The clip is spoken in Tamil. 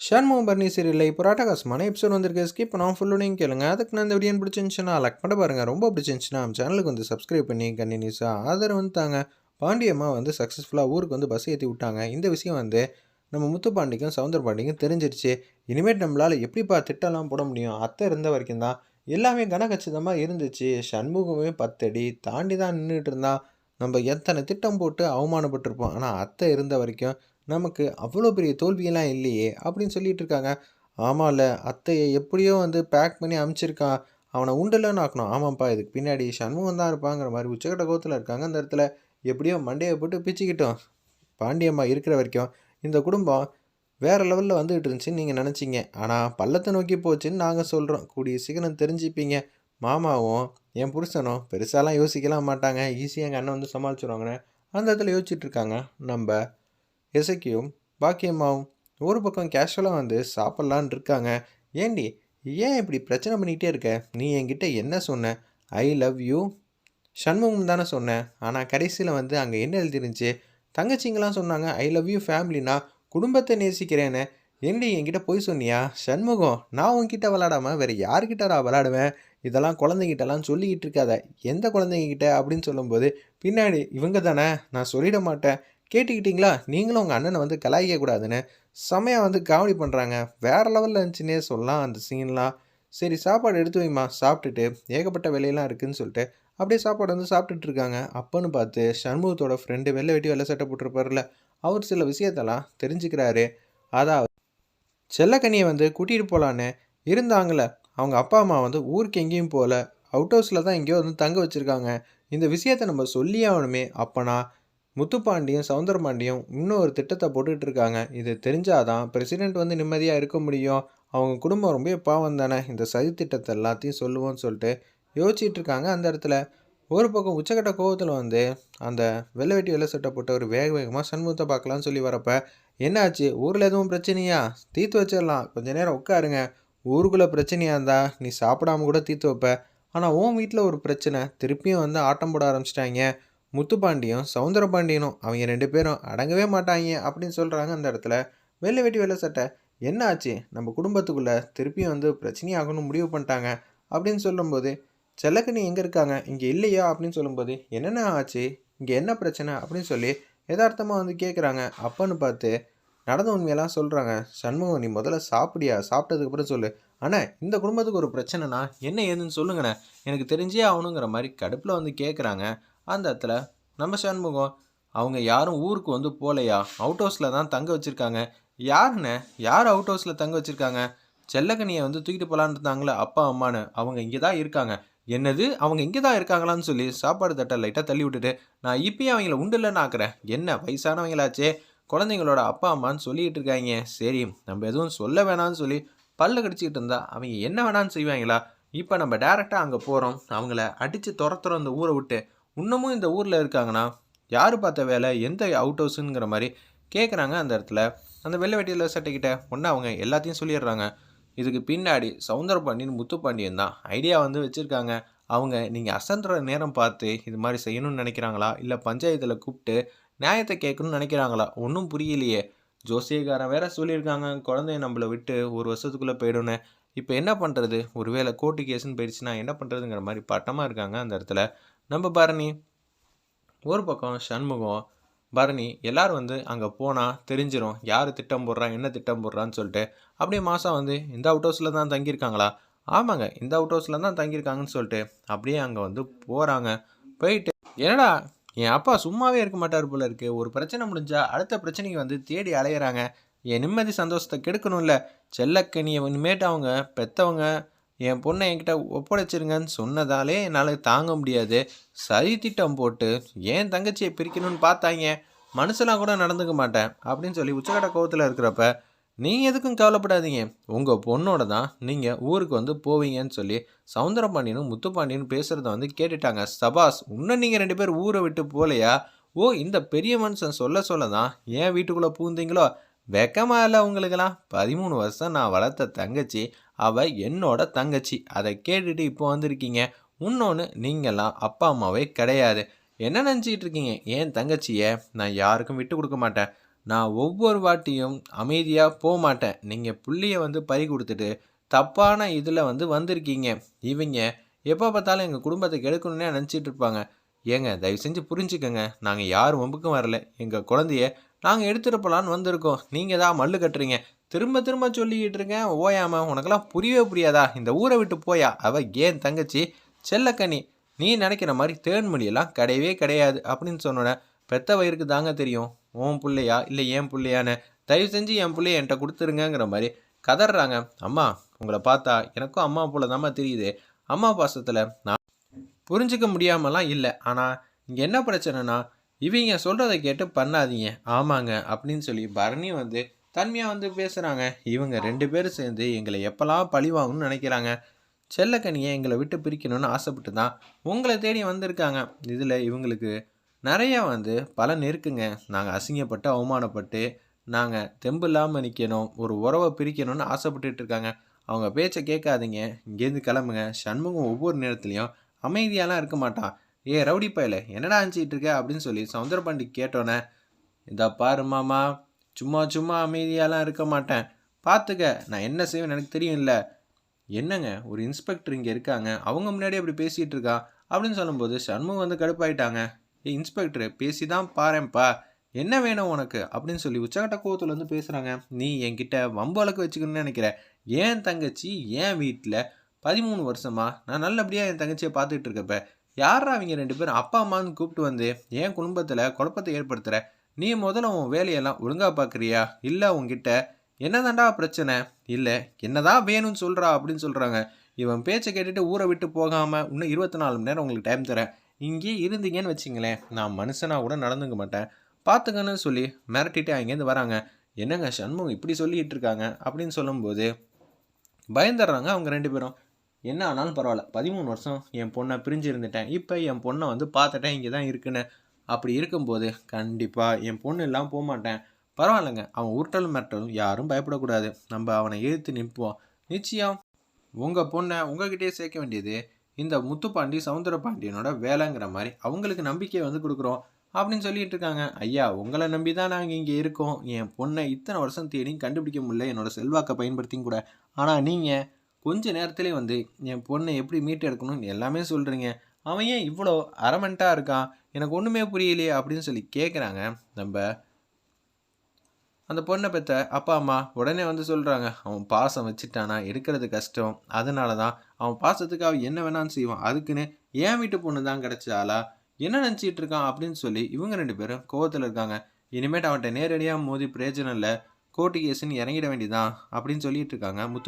ஷண்முகம் பர்னி சீரியலில் இப்போ ராட்டகாசமான எபிசோட் வந்திருக்கு. ஸ்கிப் பண்ணாமல் நீங்கள் கேளுங்க. அதுக்கு நான் இந்த வீடியோ பிடிச்சிருந்துச்சுன்னா லைக் பண்ண பாருங்கள் ரொம்ப பிடிச்சிருந்துச்சுன்னா நம்ம சேனலுக்கு வந்து சப்ஸ்கிரைப் பண்ணி கண்டினியூஸாக ஆதரவு வந்துட்டாங்க பாண்டியம்மா வந்து சக்ஸஸ்ஃபுல்லாக ஊருக்கு வந்து பஸ் ஏற்றி விட்டாங்க. இந்த விஷயம் வந்து நம்ம முத்து பாண்டிக்கும் சவுந்தர பாண்டிக்கும் தெரிஞ்சிருச்சு. இனிமேட் நம்மளால் எப்படிப்பா திட்டம்லாம் போட முடியும்? அத்தை இருந்த வரைக்கும் தான். எல்லாமே கனகச்சிதமாக இருந்துச்சு. சண்முகமே பத்தடி தாண்டி தான் நின்றுட்டு இருந்தால் நம்ம எத்தனை திட்டம் போட்டு அவமானப்பட்டிருப்போம். ஆனால் அத்தை இருந்த வரைக்கும் நமக்கு அவ்வளோ பெரிய தோல்வியெல்லாம் இல்லையே அப்படின்னு சொல்லிட்டு இருக்காங்க. ஆமாம்ல அத்தையை எப்படியோ வந்து பேக் பண்ணி அமுச்சிருக்கான். அவனை உண்டலன்னு ஆக்கணும். ஆமாம்ப்பா இதுக்கு பின்னாடி சண்முகம் தான் இருப்பாங்கிற மாதிரி உச்சக்கட்ட கோத்தில் இருக்காங்க அந்த இடத்துல. எப்படியோ மண்டையை போட்டு பிச்சுக்கிட்டோம். பாண்டியம்மா இருக்கிற வரைக்கும் இந்த குடும்பம் வேறு லெவலில் வந்துகிட்டு இருந்துச்சுன்னு நீங்கள் நினச்சிங்க. ஆனால் பள்ளத்தை நோக்கி போச்சுன்னு நாங்கள் சொல்கிறோம் கூடிய சீக்கிரம் தெரிஞ்சுப்பீங்க. மாமாவும் என் புருஷனும் பெருசாலாம் யோசிக்கலாம் மாட்டாங்க. ஈஸியாக எங்கள் அண்ணன் வந்து சமாளிச்சிருவாங்கன்னு அந்த இடத்துல யோசிச்சுட்டு இருக்காங்க. நம்ம இசைக்கியும் பாக்கியம்மாவும் ஒரு பக்கம் கேஷுவலாக வந்து சாப்பிட்லான் இருக்காங்க. ஏண்டி ஏன் இப்படி பிரச்சனை பண்ணிக்கிட்டே இருக்க? நீ என்கிட்ட என்ன சொன்ன? ஐ லவ் யூ சண்முகம் தானே சொன்னேன் ஆனால் கடைசியில் வந்து அங்கே என்ன எழுதிருந்துச்சு? தங்கச்சிங்களாம் சொன்னாங்க ஐ லவ் யூ ஃபேமிலினா குடும்பத்தை நேசிக்கிறேன்னு. ஏண்டி என்கிட்ட போய் சொன்னியா? சண்முகம் நான் உன்கிட்ட விளாடாம வேறு யார்கிட்ட நான் விளாடுவேன் இதெல்லாம் குழந்தைகிட்டலாம் சொல்லிக்கிட்டு இருக்காத. எந்த குழந்தைங்கிட்ட அப்படின்னு சொல்லும்போது பின்னாடி இவங்க தானே? நான் சொல்லிட மாட்டேன். கேட்டுக்கிட்டிங்களா? நீங்களும் உங்கள் அண்ணனை வந்து கலாய்க்க கூடாதுன்னு செமையாக வந்து காமெடி பண்ணுறாங்க வேறு லெவலில் இருந்துச்சுன்னே சொல்லலாம் அந்த சீன்லாம் சரி சாப்பாடு எடுத்து வைமா சாப்பிட்டுட்டு ஏகப்பட்ட வேலையெல்லாம் இருக்குதுன்னு சொல்லிட்டு அப்படியே சாப்பாடு வந்து சாப்பிட்டுட்டு இருக்காங்க. அப்போன்னு பார்த்து சண்முகத்தோட ஃப்ரெண்டு வெள்ளை வெட்டி வெள்ளை சட்டை போட்டிருப்பார்ல அவர் சில விஷயத்தெல்லாம் தெரிஞ்சுக்கிறாரு. அதாவது செல்லக்கனியை வந்து கூட்டிகிட்டு போகலான்னு இருந்தாங்களே அவங்க அப்பா அம்மா வந்து ஊருக்கு எங்கேயும் போகல. அவுட் ஹவுஸில் தான் எங்கேயோ வந்து தங்க வச்சுருக்காங்க. இந்த விஷயத்தை நம்ம சொல்லி ஆகணுமே அப்போனா முத்துப்பாண்டியும் சவுந்தரபாண்டியும் இன்னும் ஒரு திட்டத்தை போட்டுக்கிட்டு இருக்காங்க இது தெரிஞ்சாதான் பிரசிடெண்ட் வந்து நிம்மதியாக இருக்க முடியும். அவங்க குடும்பம் ரொம்ப பாவம் தானே? இந்த சதி திட்டத்தை எல்லாத்தையும் சொல்லுவோம்னு சொல்லிட்டு யோசிச்சுட்டு இருக்காங்க அந்த இடத்துல. ஒரு பக்கம் உச்சக்கட்ட கோபத்தில் வந்து அந்த வெள்ளை வெட்டி வெள்ளை சட்டை போட்டு ஒரு வேக வேகமாக சண்முகத்தை பார்க்கலான்னு சொல்லி வரப்போ என்னாச்சு? ஊரில் எதுவும் பிரச்சனையா? தீர்த்து வச்சிடலாம். கொஞ்ச நேரம் உட்காருங்க. ஊருக்குள்ளே பிரச்சனையாக இருந்தா நீ சாப்பிடாம கூட தீர்த்து வைப்ப. ஆனால் உன் வீட்டில் ஒரு பிரச்சனை. திருப்பியும் வந்து ஆட்டம் போட ஆரம்பிச்சிட்டாங்க முத்துப்பாண்டியும் சவுந்தரபாண்டியனும் அவங்க ரெண்டு பேரும் அடங்கவே மாட்டாங்க அப்படின்னு சொல்கிறாங்க அந்த இடத்துல. வெள்ளை வெட்டி வெள்ளை சட்டை. என்ன ஆச்சு? நம்ம குடும்பத்துக்குள்ளே திருப்பியும் வந்து பிரச்சனையாகணும் முடிவு பண்ணிட்டாங்க அப்படின்னு சொல்லும்போது செல்லக்கண்ணி எங்கே இருக்காங்க? இங்கே இல்லையா? அப்படின்னு சொல்லும்போது என்னென்ன ஆச்சு? இங்கே என்ன பிரச்சனை? அப்படின்னு சொல்லி யதார்த்தமாக வந்து கேட்குறாங்க அப்பன்னு பார்த்து நடந்த உண்மையெல்லாம் சொல்கிறாங்க சண்முகம் நீ முதல்ல சாப்பிடியா? சாப்பிட்டதுக்கப்புறம் சொல்லு. ஆனால் இந்த குடும்பத்துக்கு ஒரு பிரச்சனைனா என்ன ஏதுன்னு சொல்லுங்கண்ணே. எனக்கு தெரிஞ்சே ஆகணுங்கிற மாதிரி கடுப்பில் வந்து கேட்குறாங்க அந்த இடத்துல நம்ம சண்முகம் அவங்க யாரும் ஊருக்கு வந்து போகலையா அவுட் ஹவுஸில் தான் தங்க வச்சுருக்காங்க. யாருன்னு? யார் அவுட் ஹவுஸில் தங்க வச்சுருக்காங்க? செல்லக்கனியை வந்து தூக்கிட்டு போகலான்னு இருந்தாங்களே அப்பா அம்மானு அவங்க இங்கே தான் இருக்காங்க. என்னது? அவங்க இங்கே தான் இருக்காங்களான்னு சொல்லி சாப்பாடு தட்டை லைட்டாக தள்ளி விட்டுட்டு நான் இப்பயும் அவங்கள உண்டுலன்னு ஆக்குறேன். என்ன வயசானவங்களாச்சே? குழந்தைங்களோட அப்பா அம்மான்னு சொல்லிகிட்டு இருக்காங்க. சரி நம்ம எதுவும் சொல்ல வேணாம்னு சொல்லி பல்ல கடிச்சிக்கிட்டு இருந்தா அவங்க என்ன வேணான்னு செய்வாங்களா? இப்போ நம்ம டேரெக்டாக அங்கே போகிறோம் அவங்கள அடித்து துரத்துறோம் அந்த ஊரை விட்டு. இன்னமும் இந்த ஊரில் இருக்காங்கன்னா யார் பார்த்த வேலை எந்த அவுட் ஹவுஸுங்கிற மாதிரி கேட்குறாங்க அந்த இடத்துல. அந்த வெள்ளை வெட்டியில் சட்டைக்கிட்ட ஒன்று அவங்க எல்லாத்தையும் சொல்லிடுறாங்க. இதுக்கு பின்னாடி சவுந்தரபாண்டியன் முத்துப்பாண்டியன் தான் ஐடியா வந்து வச்சுருக்காங்க. அவங்க நீங்கள் அசன்ற நேரம் பார்த்து இது மாதிரி செய்யணும்னு நினைக்கிறாங்களா? இல்லை பஞ்சாயத்தில் கூப்பிட்டு நியாயத்தை கேட்கணும்னு நினைக்கிறாங்களா? ஒன்றும் புரியலையே. ஜோசியக்காரன் வேற சொல்லியிருக்காங்க குழந்தைய நம்மளை விட்டு ஒரு வருஷத்துக்குள்ளே போயிடும்னு. இப்போ என்ன பண்ணுறது ஒருவேளை கோர்ட்டு கேஸுன்னு போயிடுச்சுன்னா என்ன பண்ணுறதுங்கிற மாதிரி பட்டமாக இருக்காங்க அந்த இடத்துல. நம்ம பரணி ஒரு பக்கம் சண்முகம் பரணி எல்லோரும் வந்து அங்கே போனால் தெரிஞ்சிடும் யார் திட்டம் போடுறான் என்ன திட்டம் போடுறான்னு சொல்லிட்டு. அப்படியே மாதம் வந்து இந்த அவுட் ஹவுஸில் தான் தங்கியிருக்காங்களா? ஆமாங்க இந்த அவுட் ஹவுஸில் தான் தங்கியிருக்காங்கன்னு சொல்லிட்டு. அப்படியே அங்கே வந்து போகிறாங்க போயிட்டு என்னடா என் அப்பா சும்மாவே இருக்க மாட்டார் போல இருக்குது ஒரு பிரச்சனை முடிஞ்சால் அடுத்த பிரச்சனைக்கு வந்து தேடி அலையிறாங்க. என் நிம்மதி சந்தோஷத்தை கெடுக்கணும்ல. செல்லக்கனியை இனிமேட்டு அவங்க பெற்றவங்க என் பொண்ணை என்கிட்ட ஒப்படைச்சிருங்கன்னு சொன்னதாலே என்னால் தாங்க முடியாது. சரி திட்டம் போட்டு ஏன் தங்கச்சியை பிரிக்கணும்னு பார்த்தாங்க. மனுஷனாக கூட நடந்துக்க மாட்டேன் அப்படின்னு சொல்லி உச்சக்கட்ட கோவத்தில் இருக்கிறப்ப நீங்கள் எதுக்கும் கவலைப்படாதீங்க. உங்கள் பொண்ணோட தான் நீங்கள் ஊருக்கு வந்து போவீங்கன்னு சொல்லி சவுந்தரபாண்டியனும் முத்துப்பாண்டியனும் பேசுகிறத வந்து கேட்டுட்டாங்க. சபாஸ் இன்னும் நீங்கள் ரெண்டு பேர் ஊரை விட்டு போகலையா ஓ இந்த பெரிய மனுஷன் சொல்ல சொல்ல தான் ஏன் வீட்டுக்குள்ளே பூந்தீங்களோ வெக்கமாக இல்லை உங்களுக்கெல்லாம்? பதிமூணு வருஷம் நான் வளர்த்த தங்கச்சி அவள் என்னோட தங்கச்சி. அதை கேட்டுட்டு இப்போ வந்திருக்கீங்க. இன்னொன்று நீங்கள்லாம் அப்பா அம்மாவே கிடையாது. என்ன நினச்சிக்கிட்டு இருக்கீங்க? ஏன் தங்கச்சியை? நான் யாருக்கும் விட்டு கொடுக்க மாட்டேன். நான் ஒவ்வொரு வாட்டியும் அமைதியாக போக மாட்டேன். நீங்கள் புள்ளியை வந்து பறி கொடுத்துட்டு தப்பான இதில் வந்து வந்திருக்கீங்க. இவங்க எப்போ பார்த்தாலும் எங்கள் குடும்பத்தை கெடுக்கணுன்னே நினச்சிட்டு இருப்பாங்க. ஏங்க தயவு செஞ்சு புரிஞ்சுக்கோங்க. நாங்கள் யார் வம்புக்கும் வரல. எங்கள் குழந்தைய நாங்கள் எடுத்துகிட்டு போகலான்னு வந்திருக்கோம். நீங்கள் தான் மல்லு கட்டுறீங்க. திரும்ப திரும்ப சொல்லிக்கிட்டு இருக்கேன். ஓயாம உனக்கெல்லாம் புரியவே புரியாதா? இந்த ஊரை விட்டு போயா? அவ ஏன் தங்கச்சி? செல்லக்கனி நீ நினைக்கிற மாதிரி தேன்மொழியெல்லாம் கிடையவே கிடையாது அப்படின்னு சொன்னோன்னே பெத்த வயிறுக்கு தாங்க தெரியும். உன் பிள்ளையா? இல்லை ஏன் பிள்ளையான்னு. தயவு செஞ்சு என் பிள்ளைய என்கிட்ட கொடுத்துருங்கங்கிற மாதிரி கதறாங்க அம்மா உங்களை பார்த்தா எனக்கும் அம்மா போல தாம்மா தெரியுது. அம்மா பாசத்தில் நான் புரிஞ்சுக்க முடியாமலாம் இல்லை. ஆனால் இங்கே என்ன பிரச்சனைனா இவங்க சொல்கிறத கேட்டு பண்ணாதீங்க. ஆமாங்க அப்படின்னு சொல்லி பரணி வந்து தன்மையாக வந்து பேசுகிறாங்க இவங்க ரெண்டு பேரும் சேர்ந்து எங்களை எப்போல்லாம் பழி வாங்கணும்னு நினைக்கிறாங்க. செல்லக்கனியை எங்களை விட்டு பிரிக்கணும்னு ஆசைப்பட்டு தான் உங்களை தேடி வந்திருக்காங்க. இதில் இவங்களுக்கு நிறையா வந்து பலன் இருக்குங்க. நாங்கள் அசிங்கப்பட்டு அவமானப்பட்டு நாங்கள் தெம்பு இல்லாமல் நிற்கணும் ஒரு உறவை பிரிக்கணும்னு ஆசைப்பட்டுட்டு இருக்காங்க. அவங்க பேச்சை கேட்காதீங்க. இங்கேருந்து கிளம்புங்க. சண்முகம் ஒவ்வொரு நேரத்துலையும் அமைதியாலாம் இருக்க மாட்டான். ஏ ரவுடி பயல என்னடா அனுச்சிட்டு இருக்க அப்படின்னு சொல்லி சவுந்தரபாண்டி கேட்டோன்னே இதா பாரு மாமா சும்மா சும்மா அமைதியாலாம் இருக்க மாட்டேன். பார்த்துக்க நான் என்ன செய்வேன் எனக்கு தெரியும்ல. என்னங்க ஒரு இன்ஸ்பெக்டர் இங்கே இருக்காங்க. அவங்க முன்னாடி அப்படி பேசிகிட்டு இருக்கா அப்படின்னு சொல்லும்போது சண்முகம் வந்து கடுப்பாயிட்டாங்க. ஏ இன்ஸ்பெக்டர் பேசி தான் பாருப்பா என்ன வேணும் உனக்கு? அப்படின்னு சொல்லி உச்சகட்ட கோவத்தில் வந்து பேசுகிறாங்க நீ என்கிட்ட வம்பு வழக்கு வச்சுக்கணும்னு நினைக்கிற. ஏன் தங்கச்சி ஏன் வீட்டில் பதிமூணு வருஷமா நான் நல்லபடியாக என் தங்கச்சியை பார்த்துக்கிட்டு இருக்கப்ப யாரா அவங்க ரெண்டு பேரும்? அப்பா அம்மான்னு கூப்பிட்டு வந்து என் குடும்பத்தில் குழப்பத்தை ஏற்படுத்துகிற நீ முதல்ல உன் வேலையெல்லாம் ஒழுங்காக பார்க்குறியா இல்லை உங்ககிட்ட என்னதாண்டா பிரச்சனை? இல்லை என்னதான் வேணும்னு சொல்கிறா அப்படின்னு சொல்கிறாங்க இவன் பேச்சை கேட்டுட்டு ஊரை விட்டு போகாமல் இன்னும் இருபத்தி நாலு மணி நேரம் உங்களுக்கு டைம் தரேன். இங்கேயே இருந்தீங்கன்னு வச்சிங்களேன் நான் மனுஷனாக கூட நடந்துக்க மாட்டேன். பார்த்துக்கன்னு சொல்லி மிரட்டிட்டு அங்கேருந்து வராங்க. என்னங்க சண்முகம் இப்படி சொல்லிகிட்டு இருக்காங்க? அப்படின்னு சொல்லும்போது பயந்துடுறாங்க அவங்க ரெண்டு பேரும். என்ன ஆனாலும் பரவாயில்ல. பதிமூணு வருஷம் என் பொண்ணை பிரிஞ்சு இருந்துட்டேன். இப்போ என் பொண்ணை வந்து பார்த்துட்டேன் இங்கே தான் இருக்குன்னு. அப்படி இருக்கும்போது கண்டிப்பாக என் பொண்ணு இல்லாமல் போக மாட்டேன். பரவாயில்லைங்க. அவன் உருட்டலும் மிரட்டலும் யாரும் பயப்படக்கூடாது. நம்ம அவனை எதிர்த்து நிற்போம். நிச்சயம் உங்கள் பொண்ணை உங்ககிட்டயே சேர்க்க வேண்டியது இந்த முத்துப்பாண்டி சவுந்தரபாண்டியனோட வேலைங்கிற மாதிரி அவங்களுக்கு நம்பிக்கை வந்து கொடுக்குறோம் அப்படின்னு சொல்லிட்டு இருக்காங்க. ஐயா உங்களை நம்பி தான் நாங்கள் இங்கே இருக்கோம். என் பொண்ணை இத்தனை வருஷம் தேடி கண்டுபிடிக்க முடியல. என்னோட செல்வாக்கை பயன்படுத்தியும் கூட. ஆனால் நீங்கள் கொஞ்ச நேரத்திலே வந்து என் பொண்ணை எப்படி மீட்டு எடுக்கணும்னு எல்லாமே சொல்கிறீங்க அவன் ஏன் இவ்வளோ அரமெண்ட்டாக இருக்கான் எனக்கு ஒன்றுமே புரியலையே அப்படின்னு சொல்லி கேட்குறாங்க நம்ம அந்த பொண்ணை பெற்ற அப்பா அம்மா உடனே வந்து சொல்கிறாங்க அவன் பாசம் வச்சுட்டானா? எடுக்கிறது கஷ்டம். அதனால தான் அவன் பாசத்துக்கு அவன் என்ன வேணான்னு செய்வான். அதுக்குன்னு ஏன் வீட்டு பொண்ணு தான் கிடச்சாலா என்ன நினச்சிட்டு இருக்கான்? அப்படின்னு சொல்லி இவங்க ரெண்டு பேரும் கோவத்தில் இருக்காங்க. இனிமேட்டு அவன்கிட்ட நேரடியாக மோதி பிரயோஜனம் இல்லை. கோர்ட்டு கேஸுன்னு இறங்கிட வேண்டியதான் அப்படின்னு சொல்லிட்டு இருக்காங்க முத்து